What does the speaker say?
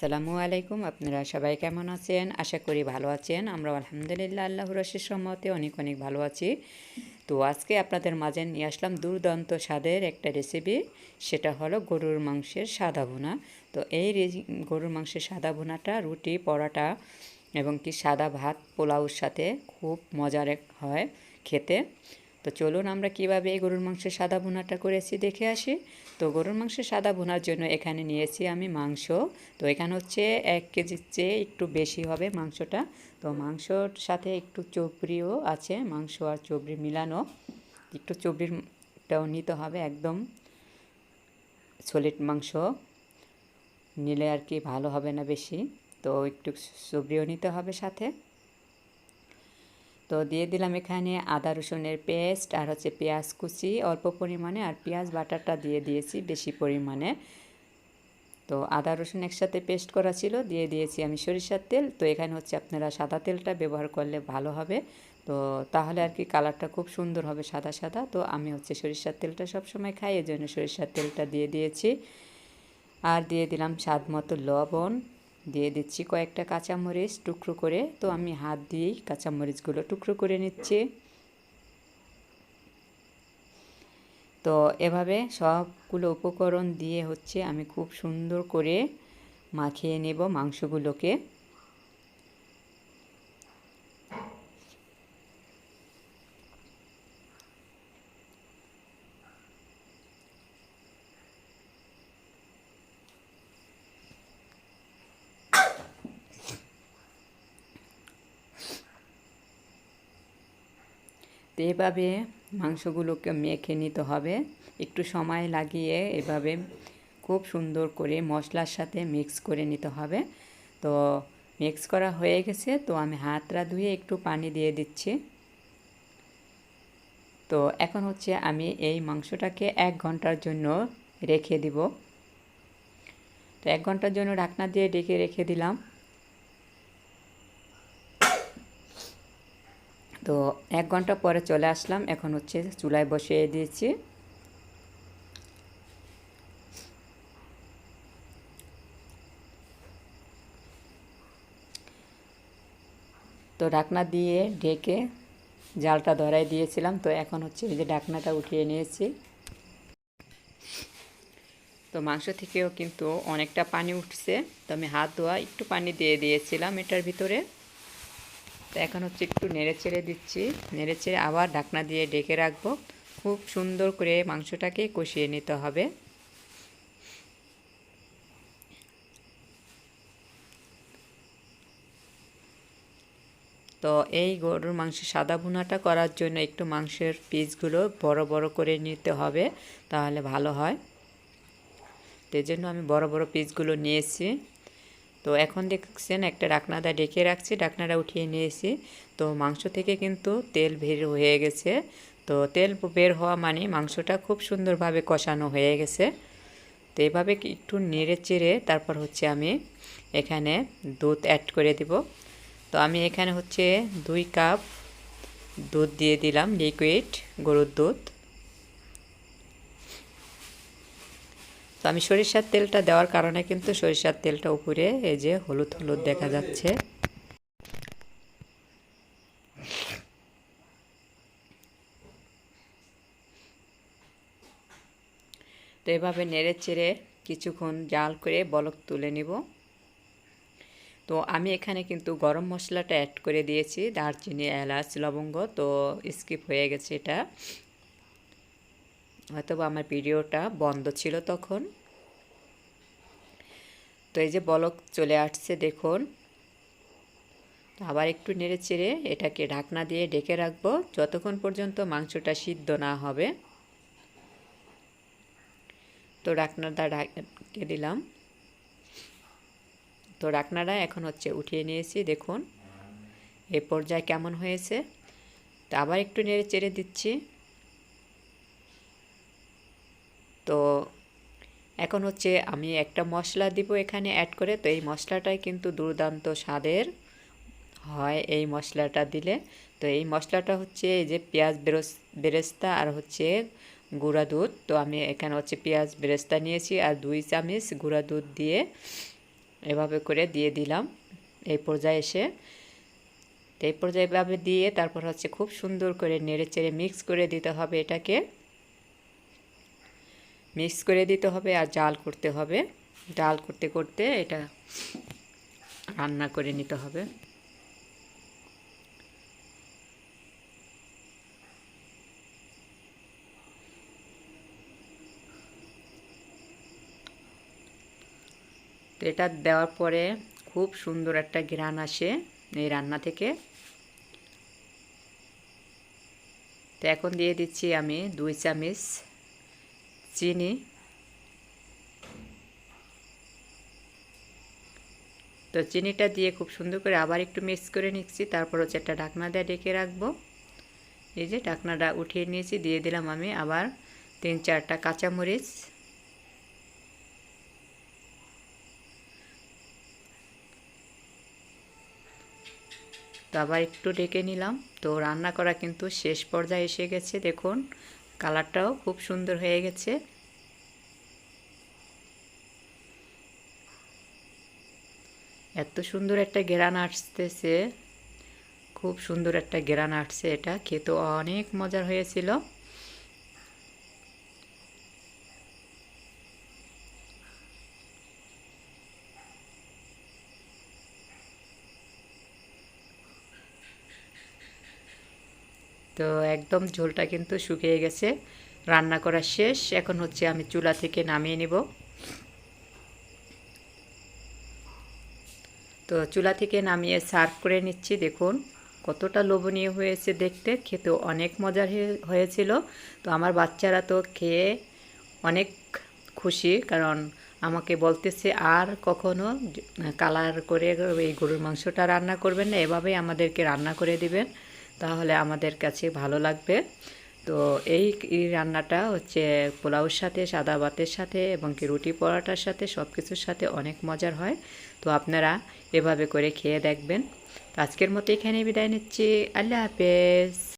আসসালামু আলাইকুম, আপনারা সবাই কেমন আছেন? আশা করি ভালো আছেন। আমরা আলহামদুলিল্লাহ আল্লাহর রশির সম্মতে অনেক অনেক ভালো আছি। তো আজকে আপনাদের মাঝে নিয়ে আসলাম দুর্দান্ত স্বাদের একটা রেসিপি সেটা হলো গরুর মাংসের সাদা ভুনা। তো এই গরুর মাংসের সাদা ভুনাটা, রুটি, পরোটা এবং কি সাদা ভাত, পোলাওর সাথে খুব মজার হয় খেতে। তো চলুন আমরা কীভাবে এই গরুর মাংসের সাদা ভুনাটা করেছি দেখে আসি। তো গরুর মাংসের সাদা ভুনার জন্য এখানে নিয়েছি আমি মাংস। তো এখানে হচ্ছে এক কেজির চেয়ে একটু বেশি হবে মাংসটা। তো মাংসর সাথে একটু চবড়িও আছে, মাংস আর চবড়ি মিলানো। একটু চবড়িটাও নিতে হবে একদম সলিড মাংস। নিলে আর কি ভালো হবে না বেশি। তো একটু চবড়িও নিতে হবে সাথে। তো দিয়ে দিলাম এখানে আদা রসুনের পেস্ট আর হচ্ছে পেঁয়াজ কুচি। অল্প পরিমাণে আর পেঁয়াজ বাটারটা দিয়ে দিয়েছি বেশি পরিমাণে। তো আদা রসুন একসাথে পেস্ট করা ছিল, দিয়ে দিয়েছি আমি সরিষার তেল। তো এখানে হচ্ছে আপনারা সাদা তেলটা ব্যবহার করলে ভালো হবে। তো তাহলে আর কি কালারটা খুব সুন্দর হবে সাদা সাদা। তো আমি হচ্ছে সরিষার তেলটা সবসময় খাই এই জন্য সরিষার তেলটা দিয়ে দিয়েছি। আর দিয়ে দিলাম স্বাদ মতো লবণ। দিয়ে দিচ্ছি কয়েকটা কাঁচামরিচ টুকরো করে। তো আমি হাত দিয়েই কাঁচামরিচগুলো টুকরো করে নিচ্ছি। তো এভাবে সবগুলো উপকরণ দিয়ে হচ্ছে আমি খুব সুন্দর করে মাখিয়ে নেব মাংসগুলোকে। তো এভাবে মাংসগুলোকে মেখে নিতে হবে। একটু সময় লাগিয়ে এভাবে খুব সুন্দর করে মশলার সাথে মিক্স করে নিতে হবে। তো মিক্স করা হয়ে গেছে, তো আমি হাতটা ধুয়ে একটু পানি দিয়ে দিচ্ছি। তো এখন হচ্ছে আমি এই মাংসটাকে এক ঘণ্টার জন্য রেখে দিব। তো এক ঘণ্টার জন্য ঢাকনা দিয়ে ডেকে রেখে দিলাম। তো এক ঘণ্টা পরে চলে আসলাম। এখন হচ্ছে চুলায় বসিয়ে দিয়েছি। তো ডাকনা দিয়ে ঢেকে জালটা ধরাই দিয়েছিলাম। তো এখন হচ্ছে এই যে ঢাকনাটা উঠিয়ে নিয়েছি। তো মাংস থেকেও কিন্তু অনেকটা পানি উঠছে। তো আমি হাত ধোয়া একটু পানি দিয়ে দিয়েছিলাম এটার ভিতরে। তো এখন হচ্ছে একটু নেড়ে চেড়ে দিচ্ছি। নেড়ে চেড়ে আবার ঢাকনা দিয়ে ডেকে রাখব। খুব সুন্দর করে মাংসটাকে কষিয়ে নিতে হবে। তো এই গরুর মাংসের সাদা ভুনাটা করার জন্য একটু মাংসের পিসগুলো বড় বড় করে নিতে হবে, তাহলে ভালো হয়। তো জন্য আমি বড় বড় পিসগুলো নিয়েছি। তো এখন দেখছেন একটা ডাকনাটা ডেকে রাখছি ডাকনাটা উঠিয়ে নিয়েছি। তো মাংস থেকে কিন্তু তেল বের হয়ে গেছে। তো তেল বের হওয়া মানে মাংসটা খুব সুন্দরভাবে কষানো হয়ে গেছে। তো এভাবে একটু নেড়ে চেড়ে তারপর হচ্ছে আমি এখানে দুধ অ্যাড করে দিব। তো আমি এখানে হচ্ছে দুই কাপ দুধ দিয়ে দিলাম লিকুইড গরুর দুধ। তো আমি সরিষার তেলটা দেওয়ার কারণে কিন্তু সরিষার তেলটা উপরে এই যে হলুদ হলুদ দেখা যাচ্ছে। তো এভাবে নেড়ে চেড়ে কিছুক্ষণ জাল করে বলক তুলে নিব। তো আমি এখানে কিন্তু গরম মশলাটা অ্যাড করে দিয়েছি, দারচিনি, এলাচ, লবঙ্গ, তো স্কিপ হয়ে গেছে এটা। হয়তো আমার ভিডিওটা বন্ধ ছিল তখন। তো এই যে বলক চলে আসছে, দেখুন। আবার একটু নেড়ে চেড়ে এটাকে ঢাকনা দিয়ে ডেকে রাখব, যতক্ষণ পর্যন্ত মাংসটা সিদ্ধ না হবে। তো ঢাকনাটা ঢাকে দিলাম। তো ঢাকনাটা এখন হচ্ছে উঠিয়ে নিয়েছি, দেখুন। এ পর্যায়ে কেমন হয়েছে। তো আবার একটু নেড়ে চেড়ে দিচ্ছি। তো এখন হচ্ছে আমি একটা মশলা দিব এখানে অ্যাড করে, তো এই মশলাটাই কিন্তু দুর্দান্ত স্বাদের হয় এই মশলাটা দিলে। তো এই মশলাটা হচ্ছে এই যে পেঁয়াজ বেরস, বেরেস্তা আর হচ্ছে গুঁড়া দুধ। তো আমি এখানে হচ্ছে পেঁয়াজ বেরেস্তা নিয়েছি আর দুই চামচ গুঁড়া দুধ দিয়ে এভাবে করে দিয়ে দিলাম এই পর্যায়ে এসে। এই পর্যায়ে এভাবে দিয়ে তারপর হচ্ছে খুব সুন্দর করে নেড়ে চেড়ে মিক্স করে দিতে হবে এটাকে। মিক্স করে দিতে হবে আর জাল করতে হবে। জাল করতে করতে এটা রান্না করে নিতে হবে। তো এটা দেওয়ার পরে খুব সুন্দর একটা ঘ্রাণ আসে এই রান্না থেকে। তো এখন দিয়ে দিচ্ছি আমি দুই চামচ চিনি তো চিনিটা দিয়ে খুব সুন্দর করে আবার একটু মিক্স করে নিচ্ছি। তারপর হচ্ছে একটা ঢাকনা দিয়ে ডেকে রাখব। এই যে ঢাকনাটা উঠিয়ে নিয়েছি, দিয়ে দিলাম আমি আবার তিন চারটা কাঁচামরিচ। তো আবার একটু ডেকে নিলাম। তো রান্না করা কিন্তু শেষ পর্যায়ে এসে গেছে, দেখুন। কালারটাও খুব সুন্দর হয়ে গেছে। এত সুন্দর একটা গেরান আসতেছে। খুব সুন্দর একটা গেরান আসছে এটা। খেতে অনেক মজার হয়েছিল। তো একদম ঝোলটা কিন্তু শুকিয়ে গেছে। রান্না করা শেষ। এখন হচ্ছে আমি চুলা থেকে নামিয়ে নিব। তো চুলা থেকে নামিয়ে সার্ভ করে নিচ্ছি। দেখুন, কতটা লোভনীয় হয়েছে দেখতে। খেতে অনেক মজার হয়েছিল। তো আমার বাচ্চারা তো খেয়ে অনেক খুশি, কারণ আমাকে বলতেছে, আর কখনো কালার করে এই গরুর মাংসটা রান্না করবেন না। এভাবেই আমাদেরকে রান্না করে দিবেন। তাহলে আমাদের কাছে ভালো লাগবে। তো এই রান্নাটা হচ্ছে পোলাওর সাথে, সাদা ভাতের সাথে এবং কি রুটি পরোটার সাথে সব কিছুর সাথে অনেক মজার হয়। তো আপনারা এভাবে করে খেয়ে দেখবেন। আজকের মতো এখানে বিদায় নিচ্ছি। আল্লাহ হাফেজ।